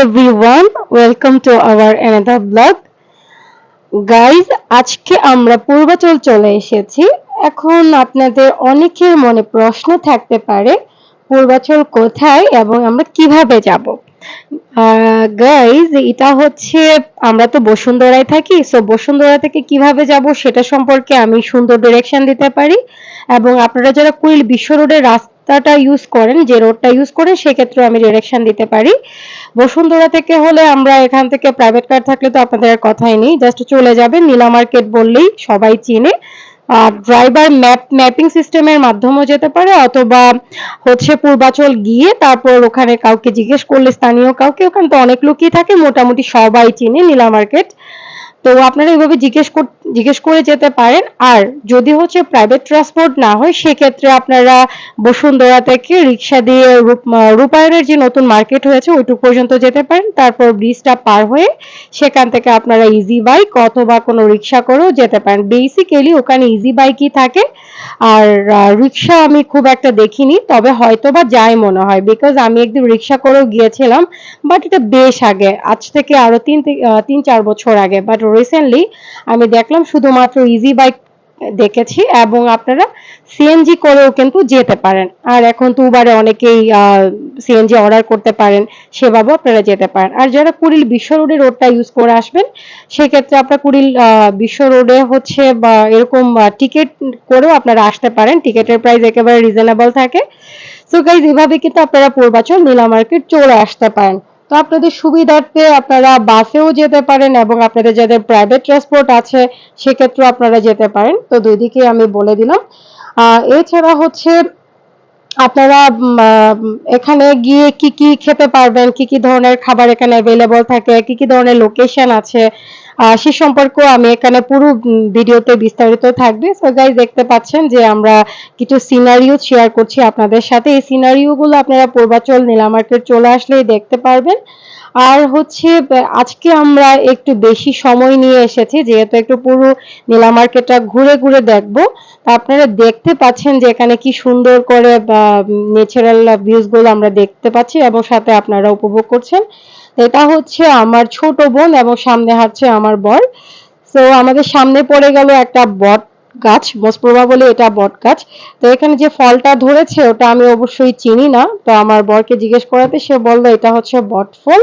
everyone, welcome to our another vlog. Guys আজকে আমরা পূর্বাচল চলে এসেছি। এখন আপনাদের অনেকের মনে প্রশ্ন থাকতে পারে পূর্বাচল কোথায় এবং আমরা কীভাবে যাব? গাইজ এটা হচ্ছে আমরা তো বসুন্ধরায় থাকি সো বসুন্ধরা থেকে কীভাবে যাব সেটা সম্পর্কে আমি সুন্দর ডিরেকশন দিতে পারি। এবং আপনারা যারা কুইল বিশ্ব রোডের রাস্তাটা ইউজ করেন যে রোডটা ইউজ করেন সেক্ষেত্রে আমি ডিরেকশন দিতে পারি। বসুন্ধরা থেকে হলে আমরা এখান থেকে প্রাইভেট কার থাকলে তো আপনাদের কথাই নেই। জাস্ট চলে যাবেন, নীলা মার্কেট বললেই সবাই চিনে। ড্রাইভার ম্যাপ ম্যাপিং সিস্টেমের মাধ্যমেও যেতে পারে, অথবা হচ্ছে পূর্বাচল গিয়ে তারপর ওখানে কাউকে জিজ্ঞেস করলে স্থানীয় কাউকে, ওখানে তো অনেক লোকই থাকে, মোটামুটি সবাই চিনে নীলা মার্কেট তো আপনারা এইভাবে জিজ্ঞেস জিজ্ঞেস করে যেতে পারেন। আর যদি হচ্ছে প্রাইভেট ট্রান্সপোর্ট না হয়, সেক্ষেত্রে আপনারা বসুন্ধরা থেকে রিক্সা দিয়ে রূপ- রূপায়ণের যে নতুন মার্কেট হয়েছে, ওইটুক পর্যন্ত যেতে পারেন। তারপর ব্রিজটা পার হয়ে সেখান থেকে আপনারা ইজি বাইক অথবা কোনো রিক্সা করেও যেতে পারেন। বেসিক্যালি ওখানে ইজি বাইকই থাকে। আর রিক্সা আমি খুব একটা দেখিনি, তবে হয়তো বা যাই মনে হয়। বিকজ আমি একদিন রিক্সা করেও গিয়েছিলাম বাট এটা বেশ আগে, আজ থেকে আরও তিন তিন চার বছর আগে বাট রিসেন্টলি আমি দেখলাম শুধুমাত্র ইজি বাইক দেখেছি এবং আপনারা সিএনজি করেও কিন্তু যেতে পারেন। আর এখন তো উবারে অনেকেই সিএনজি অর্ডার করতে পারেন, সেভাবেও আপনারা যেতে পারেন। আর যারা কুড়িল বিশ্ব রোডে রোডটা ইউজ করে আসবেন, সেক্ষেত্রে আপনার কুড়িল বিশ্ব রোডে হচ্ছে বা এরকম টিকিট করেও আপনারা আসতে পারেন। টিকিটের প্রাইস একেবারে রিজনেবল থাকে। সো গাইজ এভাবে কিন্তু আপনারা পূর্বাচল নীলা মার্কেট চলে আসতে পারেন। তো আপনাদের সুবিধার্থে আপনারা বাসেও যেতে পারেন এবং আপনাদের যাদের প্রাইভেট ট্রান্সপোর্ট আছে, সেক্ষেত্রেও আপনারা যেতে পারেন। তো দুই দিকে আমি বলে দিলাম। এছাড়া হচ্ছে আপনারা এখানে গিয়ে কি কি খেতে পারবেন, কি কি ধরনের খাবার এখানে অ্যাভেলেবল থাকে, কি কি ধরনের লোকেশন আছে সে সম্পর্কেও আমি এখানে পুরো ভিডিওতে বিস্তারিত থাকবে। সো গাইজ দেখতে পাচ্ছেন যে আমরা কিছু সিনারিও শেয়ার করছি আপনাদের সাথে। এই সিনারিও গুলো আপনারা পূর্বাচল নীলা মার্কেট চলে আসলেই দেখতে পারবেন। আর হচ্ছে আজকে আমরা একটু বেশি সময় নিয়ে এসেছি, যেহেতু একটু পুরো নীলা মার্কেটটা ঘুরে ঘুরে দেখব। আপনারা দেখতে পাচ্ছেন যে এখানে কি সুন্দর করে ন্যাচারাল ভিউজগুলো আমরা দেখতে পাচ্ছি এবং সাথে আপনারা উপভোগ করছেন। এটা হচ্ছে আমার ছোট বোন এবং সামনে হাঁটছে আমার বর। তো আমাদের সামনে পড়ে গেল একটা বট গাছ মোস্ট প্রবাবলি এটা বট গাছ। তো এখানে যে ফলটা ধরেছে, ওটা আমি অবশ্যই চিনি না। তো আমার বরকে জিজ্ঞেস করাতে সে বলল, এটা হচ্ছে বট ফল।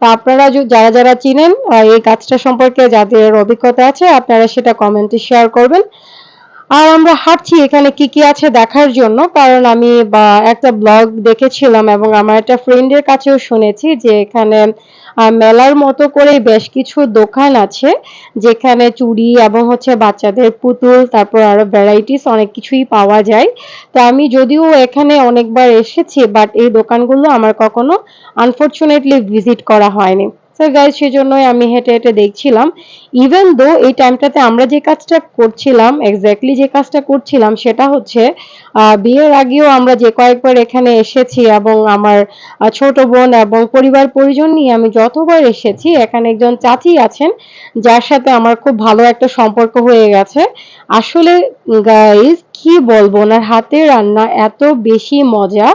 তো আপনারা যারা যারা চিনেন এই গাছটা সম্পর্কে যাদের অভিজ্ঞতা আছে, আপনারা সেটা কমেন্টে শেয়ার করবেন। আর আমরা হাঁটছি, এখানে কি কি আছে দেখার জন্য। কারণ আমি, বা, একটা ব্লগ দেখেছিলাম এবং আমার একটা ফ্রেন্ডের কাছেও শুনেছি যে এখানে আহ, মেলার মতো করে বেশ কিছু দোকান আছে যেখানে চুড়ি এবং হচ্ছে বাচ্চাদের পুতুল তারপর আরও ভ্যারাইটিস অনেক কিছুই পাওয়া যায়। তো আমি যদিও এখানে অনেকবার এসেছি বাট এই দোকানগুলো আমার কখনো আনফরচুনেটলি ভিজিট করা হয়নি। তো গাইজ সেজন্যই আমি হেঁটে হেঁটে দেখছিলাম। ইভেন দো এই টাইমটাতে আমরা যে কাজটা করছিলাম এক্স্যাক্টলি যে কাজটা করছিলাম, সেটা হচ্ছে বিয়ের আগেও আমরা যে কয়েকবার এখানে এসেছি এবং আমার ছোট বোন এবং পরিবার পরিজন নিয়ে আমি যতবার এসেছি, এখানে একজন চাচি আছেন, যার সাথে আমার খুব ভালো একটা সম্পর্ক হয়ে গেছে। আসলে গাইজ কি বলব? ওনার হাতের রান্না এত বেশি মজা।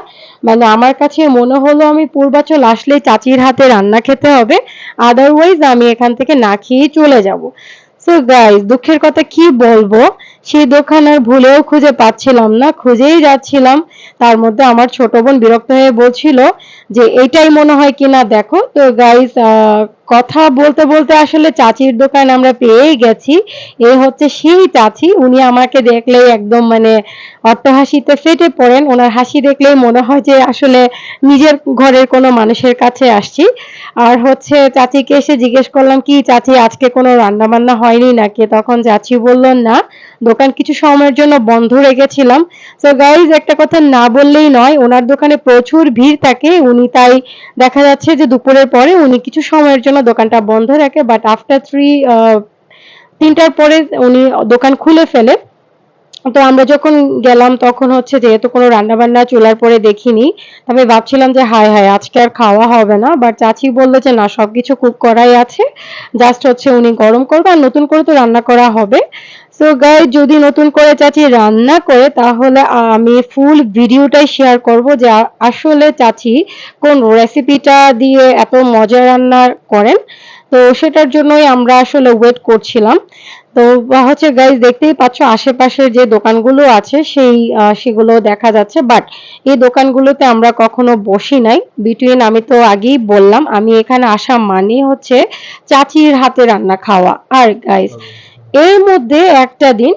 মানে আমার কাছে মনে হলো আমি পূর্বাচল আসলে চাচির হাতে রান্না খেতে হবে। আদারওয়াইজ আমি এখান থেকে না খেয়েই চলে যাব। সো গাইস দুঃখের কথা কি বলব? সেই দোকান আর ভুলেও খুঁজে পাচ্ছিলাম না, খুঁজেই যাচ্ছিলাম। তার মধ্যে আমার ছোট বোন বিরক্ত হয়ে বলছিল যে এটাই মনে হয় কিনা দেখো। তো গাইস কথা বলতে বলতে আসলে চাচির দোকান আমরা পেয়েই গেছি। এই হচ্ছে সেই চাচি, উনি আমাকে দেখলেই একদম মানে অট্টহাসিতে ফেটে পড়েন। ওনার হাসি দেখলেই মনে হয় যে আসলে নিজের ঘরের কোনো মানুষের কাছে আসছি। আর হচ্ছে চাচিকে এসে জিজ্ঞেস করলাম, কি চাচি, আজকে কোনো রান্না বান্না হয়নি নাকি? তখন চাচি বলল, না, দোকান কিছু সময়ের জন্য বন্ধ রেখেছিলাম। তো গাইজ একটা কথা না বললেই নয়, ওনার দোকানে প্রচুর ভিড় থাকে। উনি তাই দেখা যাচ্ছে যে দুপুরের পরে উনি কিছু সময়ের জন্য দোকানটা বন্ধ রাখে বাট আফটার থ্রি তিনটার পরে উনি দোকান খুলে ফেলে। তো আমরা যখন গেলাম তখন হচ্ছে যেহেতু কোনো রান্না বান্না চুলার পরে দেখিনি, তবে ভাবছিলাম যে হায় হায়, আজকে আর খাওয়া হবে না। বাট চাচি বলল যে না, সবকিছু কুক করাই আছে। জাস্ট হচ্ছে উনি গরম করবে আর নতুন করে তো রান্না করা হবে। সো গাইজ যদি নতুন করে চাচি রান্না করে, তাহলে আমি ফুল ভিডিওটাই শেয়ার করব যে আসলে চাচি কোন রেসিপিটা দিয়ে এত মজা রান্না করেন। তো সেটার জন্যই আমরা আসলে ওয়েট করছিলাম। তো হচ্ছে গাইজ দেখতেই পাচ্ছ আশেপাশের যে দোকানগুলো আছে, সেই সেগুলো দেখা যাচ্ছে। বাট এই দোকানগুলোতে আমরা কখনো বসি নাই। বিটুইন আমি তো আগেই বললাম, আমি এখানে আসা মানে হচ্ছে চাচির হাতে রান্না খাওয়া। আর গাইজ এর মধ্যে একটা দিন,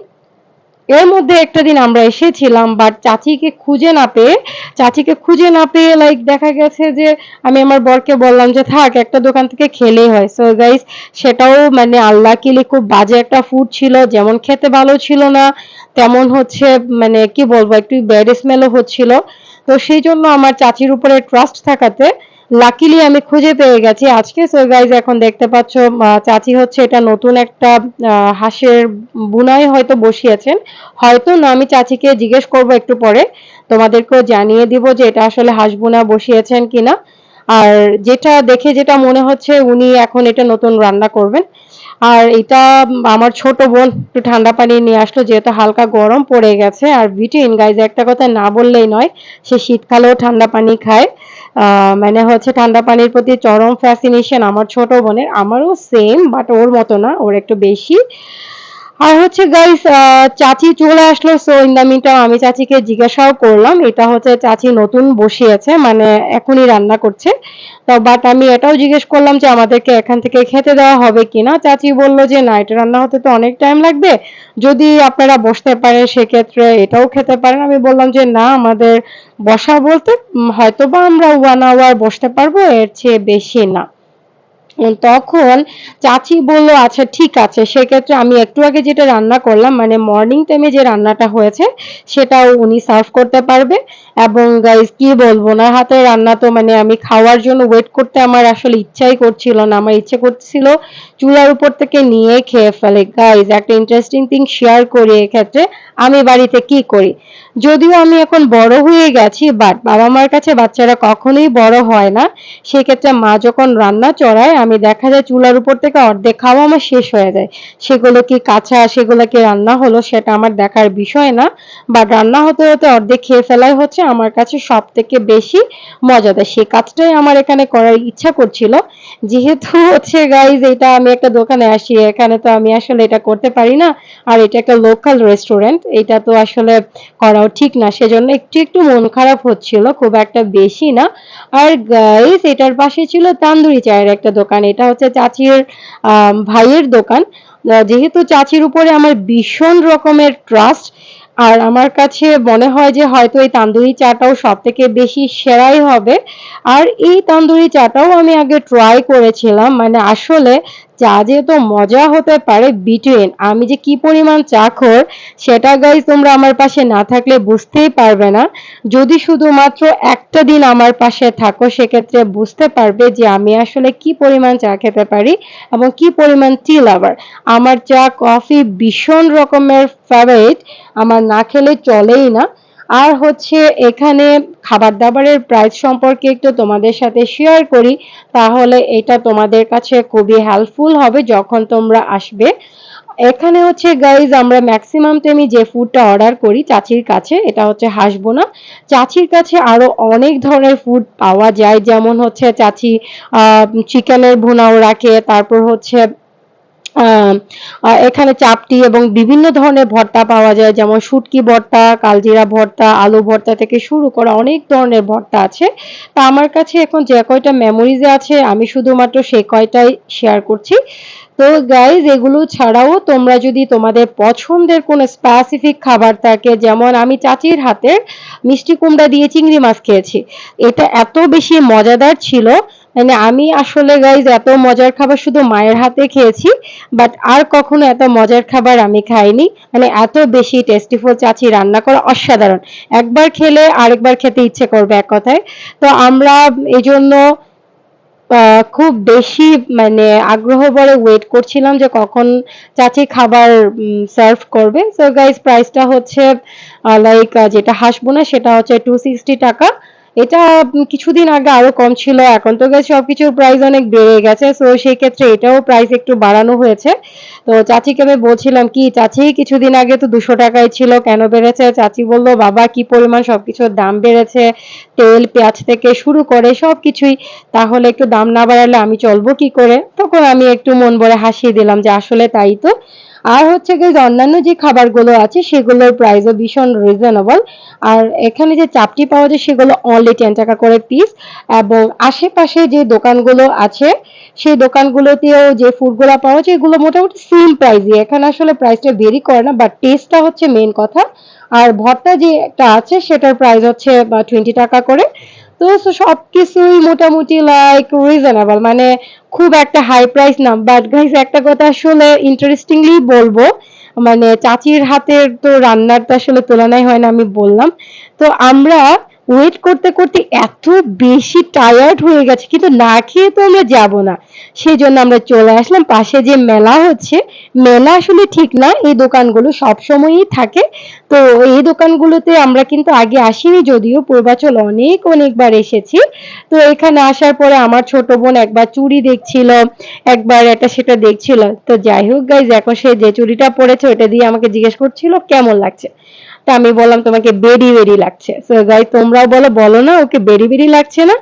এর মধ্যে একটা দিন আমরা এসেছিলাম বাট চাচিকে খুঁজে না পেয়ে, চাচিকে খুঁজে না পেয়ে লাইক দেখা গেছে যে আমি আমার বরকে বললাম যে, থাক, একটা দোকান থেকে খেলেই হয়। সো গাইস সেটাও মানে আল্লাহ কিলি খুব বাজে একটা ফুড ছিল, যেমন খেতে ভালো ছিল না, তেমন হচ্ছে মানে কি বলব, একটু ব্যাড স্মেলও হচ্ছিল। তো সেই জন্য আমার চাচির উপরে ট্রাস্ট থাকাতে লাকিলি আমি খুঁজে পেয়ে গেছি। আজকে সো গাইজ এখন দেখতে পাচ্ছ চাচি হচ্ছে এটা নতুন একটা হাঁসের বুনাই হয়তো বসিয়েছেন। হয়তো না, আমি চাচিকে জিজ্ঞেস করব একটু পরে। তোমাদেরকেও জানিয়ে দিব যে এটা আসলে হাঁস বোনা বসিয়েছেন কিনা। আর যেটা দেখে যেটা মনে হচ্ছে, উনি এখন এটা নতুন রান্না করবেন। আর এটা আমার ছোট বোন একটু ঠান্ডা পানি নিয়ে আসলো, যেহেতু হালকা গরম পড়ে গেছে। আর ভিটিন গাইজ একটা কথা না বললেই নয়, সে শীতকালেও ঠান্ডা পানি খায়। মানে হচ্ছে ঠান্ডা পানির প্রতি চরম ফ্যাসিনেশন আমার ছোট বোনের। আমারও সেম বাট ওর মতো না, ওর একটু বেশি। আর হচ্ছে গাইস চাচি চলে আসলো সো ইন দ্য মিনটাইম আমি চাচিকে জিজ্ঞাসাও করলাম, এটা হচ্ছে চাচি নতুন বসিয়েছে মানে এখনই রান্না করছে। তো বাট আমি এটাও জিজ্ঞেস করলাম যে আমাদেরকে এখান থেকে খেতে দেওয়া হবে কিনা। চাচি বলল যে, না, এটা রান্না হতে তো অনেক টাইম লাগবে। যদি আপনারা বসতে পারেন, সেক্ষেত্রে এটাও খেতে পারেন। আমি বললাম যে, না, আমাদের বসা বলতে হয়তোবা আমরা ওয়ান আওয়ার বসতে পারব, এর চেয়ে বেশি না। তখন চাচি বলল আচ্ছা ঠিক আছে। সেক্ষেত্রে আমি একটু আগে যেটা রান্না করলাম মানে মর্নিং টাইমে যে রান্নাটা হয়েছে, সেটাও উনি সার্ভ করতে পারবে। এবং গাইজ কি বলব না হাতের রান্না তো মানে আমি খাওয়ার জন্য ওয়েট করতে আমার আসলে ইচ্ছাই করছিল না। আমার ইচ্ছে করছিল চুলার উপর থেকে নিয়ে খেয়ে ফেলে। গাইজ একটা ইন্টারেস্টিং থিং শেয়ার করি এক্ষেত্রে, আমি বাড়িতে কি করি? যদিও আমি এখন বড় হয়ে গেছি বাট বাবা মার কাছে বাচ্চারা কখনোই বড় হয় না। সেক্ষেত্রে মা যখন রান্না চড়ায়, আমি দেখা যায় চুলার উপর থেকে অর্ধেক খাওয়া আমার শেষ হয়ে যায়। সেগুলো কি কাঁচা, সেগুলো কি রান্না হলো সেটা আমার দেখার বিষয় না। বাট রান্না হতে হতে অর্ধেক খেয়ে ফেলাই হচ্ছে, আমার কাছে সব থেকে বেশি মজাদার সেই কাজটাই আমার এখানে করার ইচ্ছা করছিল। যেহেতু হচ্ছে গাইজ এটা আমি একটা দোকানে আসি, এখানে তো আমি আসলে এটা করতে পারি না। আর এটা একটা লোকাল রেস্টুরেন্ট এটা তো আসলে করাও ঠিক না, সেজন্য একটু একটু মন খারাপ হচ্ছিল, খুব একটা বেশি না। আর গাইস এটার পাশে ছিল তান্দুরি চায়ের একটা দোকান, এটা হচ্ছে চাচির ভাইয়ের দোকান। যেহেতু চাচির উপরে আমার ভীষণ রকমের ট্রাস্ট আর আমার কাছে মনে হয় যে হয়তো এই তান্দুরি চাটাও সব থেকে বেশি সেরাই হবে। আর এই তান্দুরি চাটাও আমি আগে ট্রাই করেছিলাম মানে আসলে চা যেহেতু মজা হতে পারে বিটুইন আমি যে কি পরিমাণ চা খোর, সেটা গাইজ তোমরা আমার পাশে না থাকলে বুঝতেই পারবে না। যদি শুধুমাত্র একটা দিন আমার পাশে থাকো, সেক্ষেত্রে বুঝতে পারবে যে আমি আসলে কি পরিমাণ চা খেতে পারি এবং কি পরিমাণ টি লাভার আমার চা কফি ভীষণ রকমের ফেভারিট আমার না খেলে চলেই না। আর হচ্ছে এখানে খাবার দাবারের প্রাইস সম্পর্কে একটু তোমাদের সাথে শেয়ার করি, তাহলে এটা তোমাদের কাছে খুবই হেল্পফুল হবে যখন তোমরা আসবে। এখানে হচ্ছে গাইজ আমরা ম্যাক্সিমাম টাইমে যে ফুডটা অর্ডার করি চাচির কাছে, এটা হচ্ছে হাসবো না চাচির কাছে আরও অনেক ধরনের ফুড পাওয়া যায়, যেমন হচ্ছে চাচি চিকেনের ভুনাও রাখে তারপর হচ্ছে এখানে চাপটি এবং বিভিন্ন ধরনের ভর্তা পাওয়া যায়, যেমন শুটকি ভর্তা, কালজিরা ভর্তা, আলু ভর্তা থেকে শুরু করে অনেক ধরনের ভর্তা আছে। তা আমার কাছে এখন যে কয়টা মেমোরিজে আছে, আমি শুধুমাত্র সেই কয়টাই শেয়ার করছি। তো গাইজ এগুলো ছাড়াও তোমরা যদি তোমাদের পছন্দের কোনো স্পেসিফিক খাবার থাকে, যেমন আমি চাচির হাতের মিষ্টি কুমড়া দিয়ে চিংড়ি মাছ খেয়েছি, এটা এত বেশি মজাদার ছিল মানে আমি আসলে গাইজ এত মজার খাবার শুধু মায়ের হাতে খেয়েছি বাট আর কখনো এত মজার খাবার আমি খাইনি। মানে এত বেশি টেস্টিফুল চাচি রান্না করা অসাধারণ। একবার খেলে আরেকবার খেতে ইচ্ছে করবে এক কথায়। তো আমরা এই জন্য খুব বেশি মানে আগ্রহ বলে ওয়েট করছিলাম যে কখন চাচি খাবার সার্ভ করবে। সো গাইস প্রাইসটা হচ্ছে লাইক যেটা হাসবো না, সেটা হচ্ছে টু সিক্সটি টাকা। এটা কিছুদিন আগে আরও কম ছিল, এখন তো গাইস সবকিছুর প্রাইস অনেক বেড়ে গেছে সো সেই ক্ষেত্রে এটাও প্রাইস একটু বাড়ানো হয়েছে। তো চাচিকে আমি বলছিলাম, কি চাচি, কিছুদিন আগে তো দুশো টাকায় ছিল, কেন বেড়েছে? চাচি বলল, বাবা, কি পরিমাণ সবকিছুর দাম বেড়েছে, তেল, পেঁয়াজ থেকে শুরু করে সবকিছুই, তাহলে একটু দাম না বাড়ালে আমি চলবো কি করে? তখন আমি একটু মন ভরে হাসিয়ে দিলাম যে আসলে তাই তো। আর হচ্ছে গিয়ে অন্যান্য যে খাবারগুলো আছে, সেগুলোর প্রাইসও ভীষণ রিজনেবল আর এখানে যে চাপটি পাওয়া যায়, সেগুলো অনলি টেন টাকা করে পিস এবং আশেপাশে যে দোকানগুলো আছে, সেই দোকানগুলোতেও যে ফুডগুলো পাওয়া যায়, এগুলো মোটামুটি সেম প্রাইসই এখানে আসলে প্রাইসটা ভেরি করে না বাট টেস্টটা হচ্ছে মেন কথা। আর ভর্তা যে একটা আছে, সেটার প্রাইস হচ্ছে টোয়েন্টি টাকা করে। তো সব সবকিছুই মোটামুটি লাইক রিজনেবল মানে খুব একটা হাই প্রাইস না। বাট গাইস একটা কথা আসলে ইন্টারেস্টিংলি বলব মানে চাচির হাতের তো রান্নার তো আসলে তুলনাই হয় না, আমি বললাম। তো আমরা ওয়েট করতে করতে এত বেশি টায়ার্ড হয়ে গেছে, কিন্তু না খেয়ে তো আমরা যাব না। সেই জন্য আমরা চলে আসলাম। পাশে যে মেলা হচ্ছে, মেলা আসলে ঠিক না, এই দোকানগুলো সব সময়ই থাকে। তো এই দোকানগুলোতে আমরা কিন্তু আগে আসিনি, যদিও পূর্বাচল অনেক অনেকবার এসেছি। তো এখানে আসার পরে আমার ছোট বোন একবার চুড়ি দেখছিল, একবার এটা সেটা দেখছিল। তো যাই হোক গাইজ এখন সে যে চুড়িটা পরেছে ওটা দিয়ে আমাকে জিজ্ঞেস করছিল, কেমন লাগছে? তা আমি বললাম তোমাকে বেরি বেরি লাগছে। তো গাই তোমরাও বলো বলো না, ওকে বেরি বেরি লাগছে না?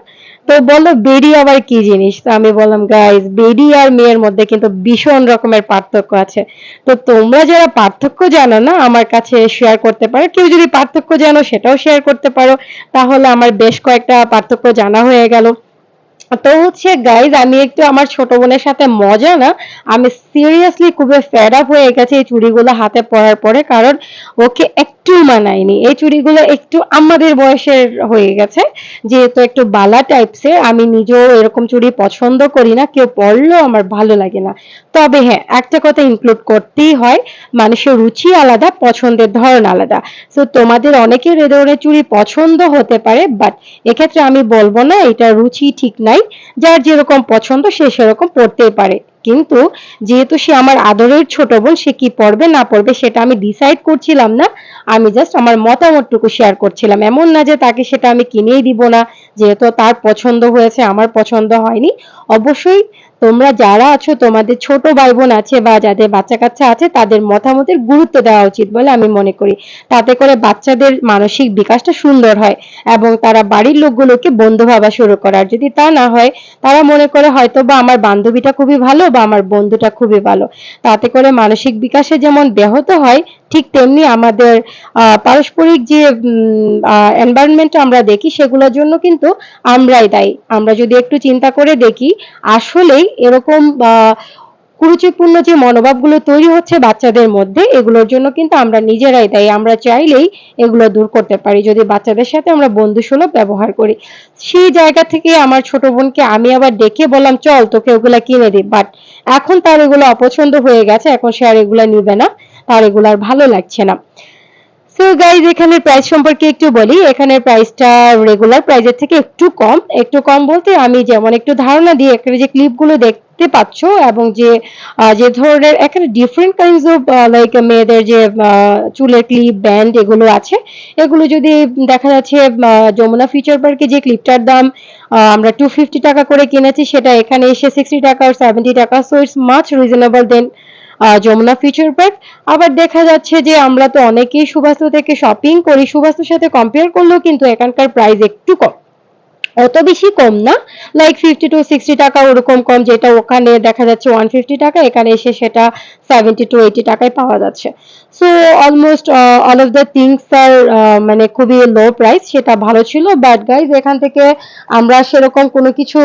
তো বলল বেরি আবার কি জিনিস? তো আমি বললাম গাইজ বেরি আর মেয়ের মধ্যে কিন্তু ভীষণ রকমের পার্থক্য আছে। তো তোমরা যারা পার্থক্য জানো না, আমার কাছে শেয়ার করতে পারো। কেউ যদি পার্থক্য জানো, সেটাও শেয়ার করতে পারো। তাহলে আমার বেশ কয়েকটা পার্থক্য জানা হয়ে গেল। তো হচ্ছে গাইজ আমি একটু আমার ছোট বোনের সাথে মজা না, আমি সিরিয়াসলি খুবই ফেড আপ হয়ে গেছে এই চুড়িগুলো হাতে পরার পরে, কারণ ওকে একটু মানায়নি। এই চুড়িগুলো একটু আমাদের বয়সের হয়ে গেছে, যেহেতু একটু বালা টাইপসের আমি নিজেও এরকম চুড়ি পছন্দ করি না, কেউ পরলেও আমার ভালো লাগে না। তবে হ্যাঁ একটা কথা ইনক্লুড করতেই হয়, মানুষের রুচি আলাদা, পছন্দের ধরন আলাদা। তো তোমাদের অনেকের এ ধরনের চুড়ি পছন্দ হতে পারে বাট এক্ষেত্রে আমি বলব না, এটা রুচি ঠিক নাই যার যেরকম পছন্দ সে সেরকম পড়তেই পারে। কিন্তু যেহেতু সে আমার আদরের ছোট বোন, সে কি পড়বে, না পড়বে, সেটা আমি ডিসাইড করছিলাম না। আমি জাস্ট আমার মতামতটুকু শেয়ার করছিলাম। এমন না যে তাকে সেটা আমি কিনেই দিব না, যেহেতু তার পছন্দ হয়েছে, আমার পছন্দ হয়নি। অবশ্যই তোমরা যারা আছো, তোমাদের ছোট ভাই বোন আছে বা যাদের বাচ্চা কাচ্চা আছে, তাদের মতামতের গুরুত্ব দেওয়া উচিত বলে আমি মনে করি। তাতে করে বাচ্চাদের মানসিক বিকাশটা সুন্দর হয় এবং তারা বাড়ির লোকগুলোকে বন্ধু ভাবা শুরু করার যদি তা না হয়, তারা মনে করে হয়তো বা আমার বান্ধবীটা খুবই ভালো বা আমার বন্ধুটা খুবই ভালো। তাতে করে মানসিক বিকাশে যেমন ব্যাহত হয় ঠিক তেমনি আমাদের পারস্পরিক যে এনভায়রনমেন্ট আমরা দেখি সেগুলোর জন্য কিন্তু আমরাই দায়ী। আমরা যদি একটু চিন্তা করে দেখি, আসলেই এরকম কুরুচিপূর্ণ যে মনোভাবগুলো তৈরি হচ্ছে বাচ্চাদের মধ্যে, এগুলোর জন্য কিন্তু আমরা নিজেরাই দায়ী। আমরা চাইলেই এগুলো দূর করতে পারি। যদি বাচ্চাদের সাথে আমরা বন্ধুসুলভ ব্যবহার করি। সেই জায়গা থেকে আমার ছোট বোনকে আমি আবার ডেকে বললাম, চল তোকে ওগুলা কিনে দিই বাট এখন তার এগুলো অপছন্দ হয়ে গেছে। এখন সে আর এগুলা নিবে না। তার এগুলো আর ভালো লাগছে না। সো গাইজ এখানে প্রাইস সম্পর্কে একটু বলি। এখানে প্রাইসটা রেগুলার প্রাইসের থেকে একটু কম। একটু কম বলতে আমি যেমন একটু ধারণা দিই এখানে যে ক্লিপগুলো দেখতে পাচ্ছ এবং যে যে ধরনের এখানে ডিফারেন্ট কাইন্ডস অফ লাইক মেয়েদের যে চুলের ক্লিপ ব্যান্ড এগুলো আছে। এগুলো যদি দেখা যাচ্ছে যমুনা ফিচার পার্কে যে ক্লিপটার দাম আমরা টু ফিফটি টাকা করে কিনেছি, সেটা এখানে এসে সিক্সটি টাকা সেভেন্টি টাকা। So it's much reasonable then Jamuna Future Park আবার দেখা যাচ্ছে যে আমরা তো অনেকেই সুবাস্তু থেকে শপিং করি। সুবাস্তুর সাথে কম্পেয়ার করলেও কিন্তু এখানকার প্রাইস একটু কম। অত বেশি কম না? লাইক ফিফটি টু সিক্সটি টাকা ওরকম কম, যেটা ওখানে দেখা যাচ্ছে ওয়ান ফিফটি টাকা, এখানে এসে সেটা সেভেন্টি টু এইটি টাকায় পাওয়া যাচ্ছে। So almost all of the things আর মানে খুবই লো প্রাইস সেটা ভালো ছিল বাট গাইজ এখান থেকে আমরা সেরকম কোনো কিছু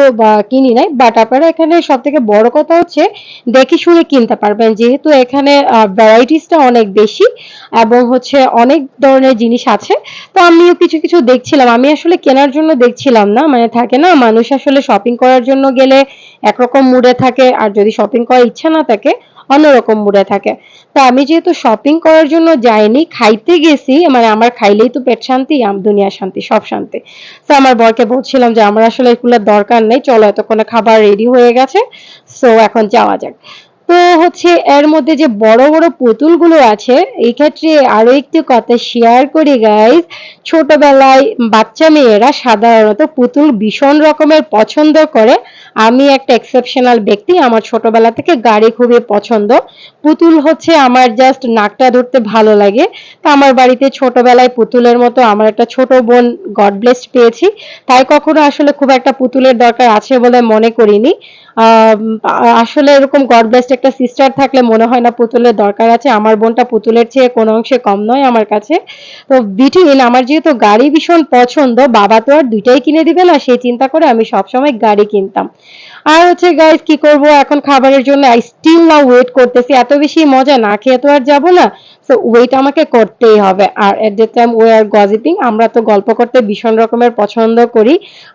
কিনি নাই। বাট আপনারা এখানে সব থেকে বড় কথা হচ্ছে, দেখে শুনে কিনতে পারবেন, যেহেতু এখানে ভ্যারাইটিসটা অনেক বেশি, এবং হচ্ছে অনেক ধরনের জিনিস আছে। তো আমিও কিছু কিছু দেখছিলাম, আমি আসলে কেনার জন্য দেখছিলাম না। মানে থাকে না, মানুষ আসলে শপিং করার জন্য গেলে একরকম মুডে থাকে, আর যদি শপিং করার ইচ্ছা না থাকে, অন্যরকম মুডে থাকে। তো আমি যেহেতু শপিং করার জন্য যাইনি, খাইতে গেছি মানে আমার খাইলেই তো পেট শান্তি দুনিয়া শান্তি, সব শান্তি। তো আমার বরকে বলছিলাম যে, আমার আসলে এগুলোর দরকার নেই, চলো এতক্ষণে খাবার রেডি হয়ে গেছে সো এখন যাওয়া যাক। তো হচ্ছে এর মধ্যে যে বড় বড় পুতুলগুলো আছে এই ক্ষেত্রে আরও একটি কথা শেয়ার করি গাইজ ছোটবেলায় বাচ্চা মেয়েরা সাধারণত পুতুল ভীষণ রকমের পছন্দ করে। আমি একটা এক্সেপশনাল ব্যক্তি, আমার ছোটবেলা থেকে গাড়ি খুবই পছন্দ। পুতুল হচ্ছে আমার জাস্ট নাকটা ধরতে ভালো লাগে। তো আমার বাড়িতে ছোটবেলায় পুতুলের মতো আমার একটা ছোট বোন গড ব্লেসড পেয়েছি। তাই কখনো আসলে খুব একটা পুতুলের দরকার আছে বলে মনে করিনি। আসলে এরকম গড ব্লেসড একটা সিস্টার থাকলে মনে হয় না পুতুলের দরকার আছে। আমার বোনটা পুতুলের চেয়ে কোনো অংশে কম নয় আমার কাছে। তো বিটুইন আমার যেহেতু গাড়ি ভীষণ পছন্দ, বাবা তো আর দুইটাই কিনে দিবে না সেই চিন্তা করে আমি সবসময় গাড়ি কিনতাম। আর হচ্ছে গাইস কি করব? এখন খাবারের জন্য স্টিল নাও ওয়েট করতেছি। এত বেশি মজা না খেয়ে তো আর যাব না। সো ওয়েট আমাকে করতেই হবে। আর এট দ্য টাইম ওয়ে আর গসিপিং আমরা তো গল্প করতে ভীষণ রকমের পছন্দ করি।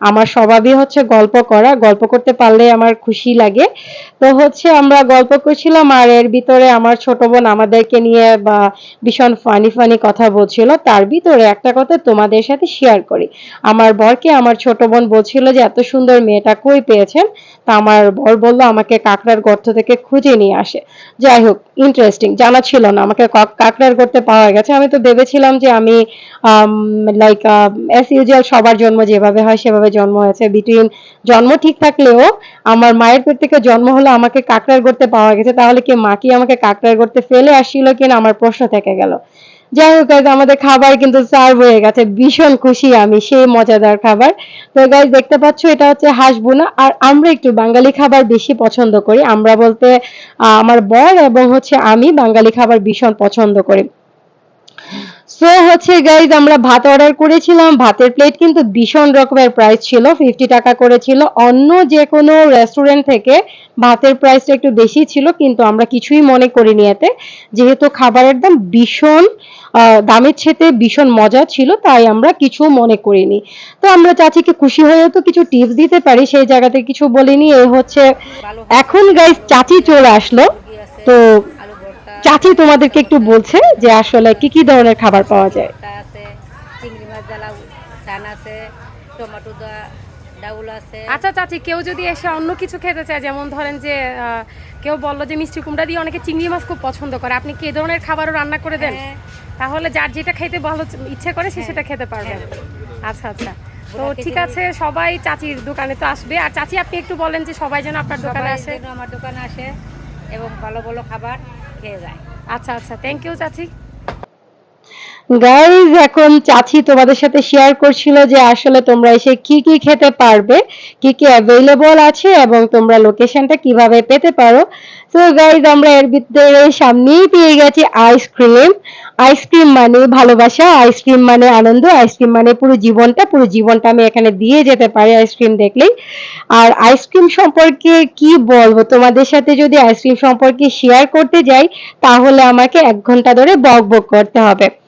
আমার স্বভাবই হচ্ছে গল্প করা, গল্প করতে পারলে আমার খুশি লাগে। তো হচ্ছে আমরা গল্প করছিলাম আর এর ভিতরে আমার ছোট বোন আমাদেরকে নিয়ে বা ভীষণ ফানি ফানি কথা বলছিল। তার ভিতরে একটা কথা তোমাদের সাথে শেয়ার করি। আমার বরকে আমার ছোট বোন বলছিল যে, এত সুন্দর মেয়েটা কই পেয়েছেন? তা আমার বর বলল, আমাকে কাকড়ার গর্ত থেকে খুঁজে নিয়ে আসে। যাই হোক ইন্টারেস্টিং জানা ছিল না। আমাকে কা- করতে পাওয়া গেছে। আমি তো ভেবেছিলাম যে আমি লাইক অ্যাজ ইউজুয়াল সবার জন্ম যেভাবে হয় সেভাবে জন্ম হয়েছে। বিটুইন জন্ম ঠিক থাকলেও আমার মায়ের পেট থেকে জন্ম হলো আমাকে কাকড়ার করতে পাওয়া গেছে। তাহলে কি মা কি আমাকে কাকড়ার করতে ফেলে আসছিল কিনা আমার প্রশ্ন থেকে গেল। যাই হোক guys, আমাদের খাবার কিন্তু সার্ভ হয়ে গেছে। ভীষণ খুশি আমি সেই মজাদার খাবার। তো গাইজ দেখতে পাচ্ছ এটা হচ্ছে হাঁস বোনা। আর আমরা একটু বাঙালি খাবার বেশি পছন্দ করি। আমরা বলতে আমার বর এবং হচ্ছে আমি বাঙালি খাবার ভীষণ পছন্দ করি। সো হচ্ছে গাইজ আমরা ভাত অর্ডার করেছিলাম। ভাতের প্লেট কিন্তু ভীষণ রকমের প্রাইস ছিল। ফিফটি টাকা করেছিল অন্য যে কোনো রেস্টুরেন্ট থেকে ভাতের প্রাইসটা একটু বেশি ছিল কিন্তু আমরা কিছুই মনে করিনি এতে। যেহেতু খাবারের দাম ভীষণ দামের ছেতে ভীষণ মজা ছিল তাই আমরা কিছু মনে করিনি। তো আমরা চাচিকে খুশি হয়েও তো কিছু টিপস দিতে পারি সেই জায়গাতে কিছু বলিনি। এই হচ্ছে এখন গাইজ চাচি চলে আসলো। তো চাচি তোমাদেরকে একটু বলছে যে আসলে কি কি ধরনের খাবার পাওয়া যায়? আছে চিংড়ি মাছ জ্বালা চান আছে টমেটো দা- ডাউল আছে। আচ্ছা চাচি কেউ যদি এসে অন্য কিছু খেতে চায় যেমন ধরেন যে কেউ বলল যে মিষ্টি কুমড়া দিয়ে অনেকে চিংড়ি মাছ খুব পছন্দ করে আপনি কি ধরনের খাবারও রান্না করে দেন? হ্যাঁ। তাহলে যার যেটা খেতে ভালো ইচ্ছে করে সে সেটা খেতে পারবে। আচ্ছা আচ্ছা। তো ঠিক আছে সবাই চাচির দোকানে তো আসবে। আর চাচি আপনি একটু বলেন যে সবাই যেন আপনার দোকানে আসে। আমার দোকানে আসে এবং ভালো ভালো খাবার। খেয়ে যায়। আচ্ছা আচ্ছা থ্যাংক ইউ চাচি। গাইজ এখন চাচি তোমাদের সাথে শেয়ার করছিল যে আসলে তোমরা এসে কি কি খেতে পারবে, কি কি অ্যাভেলেবল আছে এবং তোমরা লোকেশনটা কীভাবে পেতে পারো। তো গাইজ আমরা এর ভিতরে সামনেই পেয়ে গেছি আইসক্রিম আইসক্রিম মানে ভালোবাসা আইসক্রিম মানে আনন্দ আইসক্রিম মানে পুরো জীবনটা পুরো জীবনটা আমি এখানে দিয়ে যেতে পারি আইসক্রিম দেখলেই। আর আইসক্রিম সম্পর্কে কি বলব? তোমাদের সাথে যদি আইসক্রিম সম্পর্কে শেয়ার করতে যাই, তাহলে আমাকে এক ঘণ্টা ধরে বক বক করতে হবে।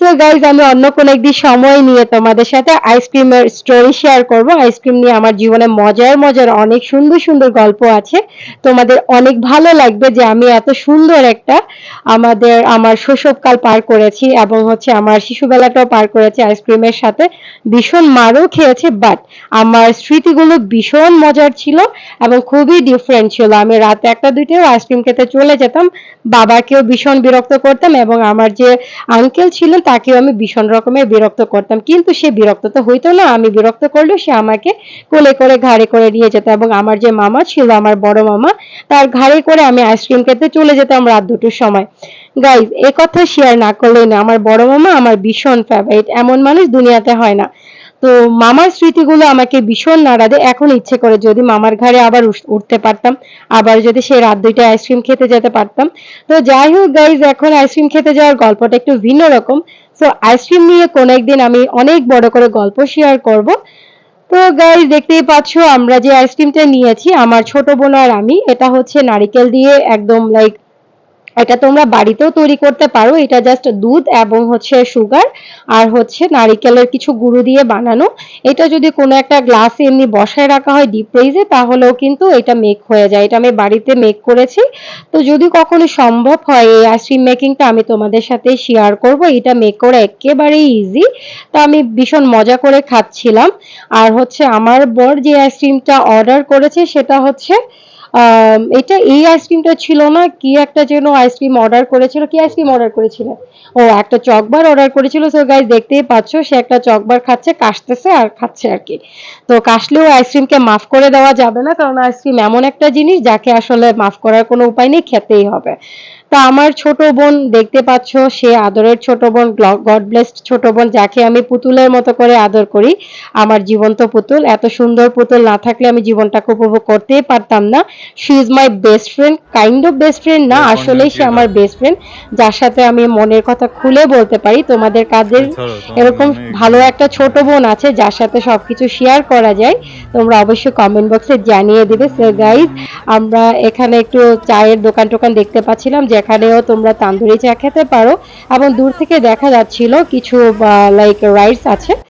সো গাইজ আমি অন্য কোনো একদিন সময় নিয়ে তোমাদের সাথে আইসক্রিমের স্টোরি শেয়ার করব। আইসক্রিম নিয়ে আমার জীবনে মজার মজার অনেক সুন্দর সুন্দর গল্প আছে। তোমাদের অনেক ভালো লাগবে যে আমি এত সুন্দর একটা আমাদের, আমার শৈশবকাল পার করেছি এবং হচ্ছে আমার শিশুবেলাটাও পার করেছি আইসক্রিমের সাথে। ভীষণ মারও খেয়েছি বাট আমার স্মৃতিগুলো ভীষণ মজার ছিল এবং খুবই ডিফারেন্ট ছিল। আমি রাতে একটা দুইটাও আইসক্রিম খেতে চলে যেতাম, বাবাকেও ভীষণ বিরক্ত করতাম এবং আমার যে আঙ্কেল ছিলেন তাকেও আমি ভীষণ রকমের বিরক্ত করতাম। কিন্তু সে বিরক্ত তো হইতো না। আমি বিরক্ত করলেও সে আমাকে কোলে করে, ঘাড়ে করে নিয়ে যেত এবং আমার যে মামা ছিল, আমার বড় মামা, তার ঘাড়ে করে আমি আইসক্রিম খেতে চলে যেতাম রাত দুটোর সময়। গাইজ এ কথা শেয়ার না করলেই না। আমার বড় মামা আমার ভীষণ ফেভারিট এমন মানুষ দুনিয়াতে হয় না। তো মামার স্মৃতিগুলো আমাকে ভীষণ নাড়া দেয় এখন ইচ্ছে করে যদি মামার ঘাড়ে আবার উঠতে পারতাম, আবার যদি সেই রাত দুইটা আইসক্রিম খেতে যেতে পারতাম। তো যাই হোক গাইজ এখন আইসক্রিম খেতে যাওয়ার গল্পটা একটু ভিন্ন রকম। তো আইসক্রিম নিয়ে কোনো একদিন আমি অনেক বড় করে গল্প শেয়ার করব। তো গাইজ দেখতেই পাচ্ছ আমরা যে আইসক্রিমটা নিয়েছি, আমার ছোট বোন আর আমি, এটা হচ্ছে নারিকেল দিয়ে একদম লাইক এটা তোমরা বাড়িতেও তৈরি করতে পারো। এটা জাস্ট দুধ এবং হচ্ছে সুগার আর হচ্ছে নারিকেলের কিছু গুঁড়ো দিয়ে বানানো। এটা যদি কোনো একটা গ্লাসে এমনি বসায় রাখা হয় ডিপ ফ্রিজে তাহলেও কিন্তু এটা মেক হয়ে যায়। এটা আমি বাড়িতে মেক করেছি। তো যদি কখনো সম্ভব হয় এই আইসক্রিম মেকিংটা আমি তোমাদের সাথে শেয়ার করব। এটা মেক করা একেবারেই ইজি তো আমি ভীষণ মজা করে খাচ্ছিলাম। আর হচ্ছে আমার বর যে আইসক্রিমটা অর্ডার করেছে, সেটা হচ্ছে এটা এই আইসক্রিমটা ছিল না, কি একটা যেন আইসক্রিম অর্ডার করেছিল, কি আইসক্রিম অর্ডার করেছিল? ও, একটা চকবার অর্ডার করেছিল সো গাইজ দেখতেই পাচ্ছ, সে একটা চকবার খাচ্ছে, কাশতেছে আর খাচ্ছে আর কি। তো কাশলেও আইসক্রিমকে মাফ করে দেওয়া যাবে না, কারণ আইসক্রিম এমন একটা জিনিস যাকে আসলে মাফ করার কোনো উপায় নেই, খেতেই হবে। তা আমার ছোট বোন দেখতে পাচ্ছ সে আদরের ছোট বোন গড ব্লেসড ছোট বোন যাকে আমি পুতুলের মতো করে আদর করি। আমার জীবন্ত পুতুল এত সুন্দর পুতুল না থাকলে আমি জীবনটাকে উপভোগ করতেই পারতাম না। She is my best friend kind of best friend না আসলেই সে আমার বেস্ট ফ্রেন্ড যার সাথে আমি মনের কথা খুলে বলতে পারি। তোমাদের কাদের এরকম ভালো একটা ছোট বোন আছে যার সাথে সবকিছু শেয়ার করা যায়। তোমরা অবশ্যই কমেন্ট বক্সে জানিয়ে দিবে। সো গাইজ আমরা এখানে একটু চায়ের দোকান টোকান দেখতে পাচ্ছিলাম যেখানেও তোমরা তান্দুরি চা খেতে পারো। এবং দূর থেকে দেখা যাচ্ছিল কিছু লাইক রাইডস আছে।